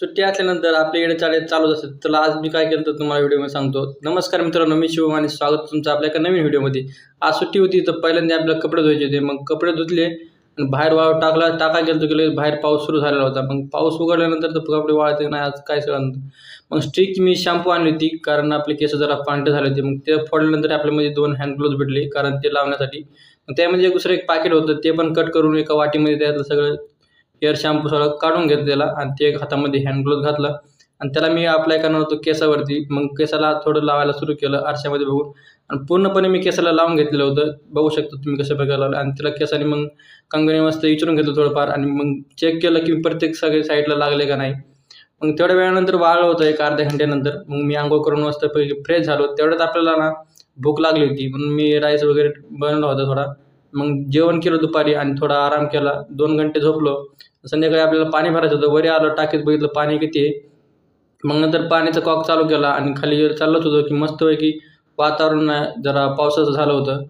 सुट्टी असल्यानंतर आपल्या इकडे चालेल चालूच असतात तर आज मी काय केलं तर तुम्हाला व्हिडिओमध्ये सांगतो. नमस्कार मित्रांनो मी शिवम आणि स्वागत तुमचं आपल्या एका नवीन व्हिडिओमध्ये आज सुट्टी होती तर पहिल्यांदा आपल्याला कपडे धुवायचे होते. मग कपडे धुतले आणि बाहेर वाळ टाकला. टाका गेलो गेले बाहेर पाऊस सुरू झालेला होता. मग पाऊस उघडल्यानंतर तर कपडे वाळते नाही. आज काय सगळं मग स्टिक मी शॅम्पू आणली होती कारण आपले केस जरा पांढरे झाले होते. मग ते फोडल्यानंतर आपल्यामध्ये दोन हँड ग्लोव्ज भेटले कारण ते लावण्यासाठी. मग त्यामध्ये एक दुसरं एक पाकिट होतं. ते पण कट करून एका वाटीमध्ये त्यातलं सगळं हेअर शॅम्पू सगळं काढून घेतलं त्याला आणि ते एक हातामध्ये हँड ग्लोव्ह घातला. आणि त्याला मी अप्लाय करणार होतो केसावरती. मग केसाला थोडं लावायला सुरू केलं आरशामध्ये बघून. आणि पूर्णपणे मी केसाला लावून घेतलेलं होतं. बघू शकता तुम्ही कशा प्रकारे लावलं. आणि त्याला केसाने मग कंगणी मस्त विचारून घेतलं थोडंफार. आणि मग चेक केलं की प्रत्येक सगळे साईडला लागले का नाही. मग तेवढ्या वेळानंतर वाळलं होतं एक अर्ध्या घंट्यानंतर. मग मी आंघोळ करून मस्त फ्रेश झालो. तेवढ्यात आपल्याला ना भूक लागली होती. म्हणून मी राईस वगैरे बनवला होता थोडा. मग जेवण केलं दुपारी आणि थोडा आराम केला दोन घंटे झोपलो. संध्याकाळी आपल्याला पाणी भरायचं होतं. वरी आलो टाकीत बघितलं पाणी किती आहे. मग नंतर पाण्याचा कॉक चालू केला आणि खाली चाललंच होतं की मस्तपैकी वातावरण जरा पावसाचं झालं होतं.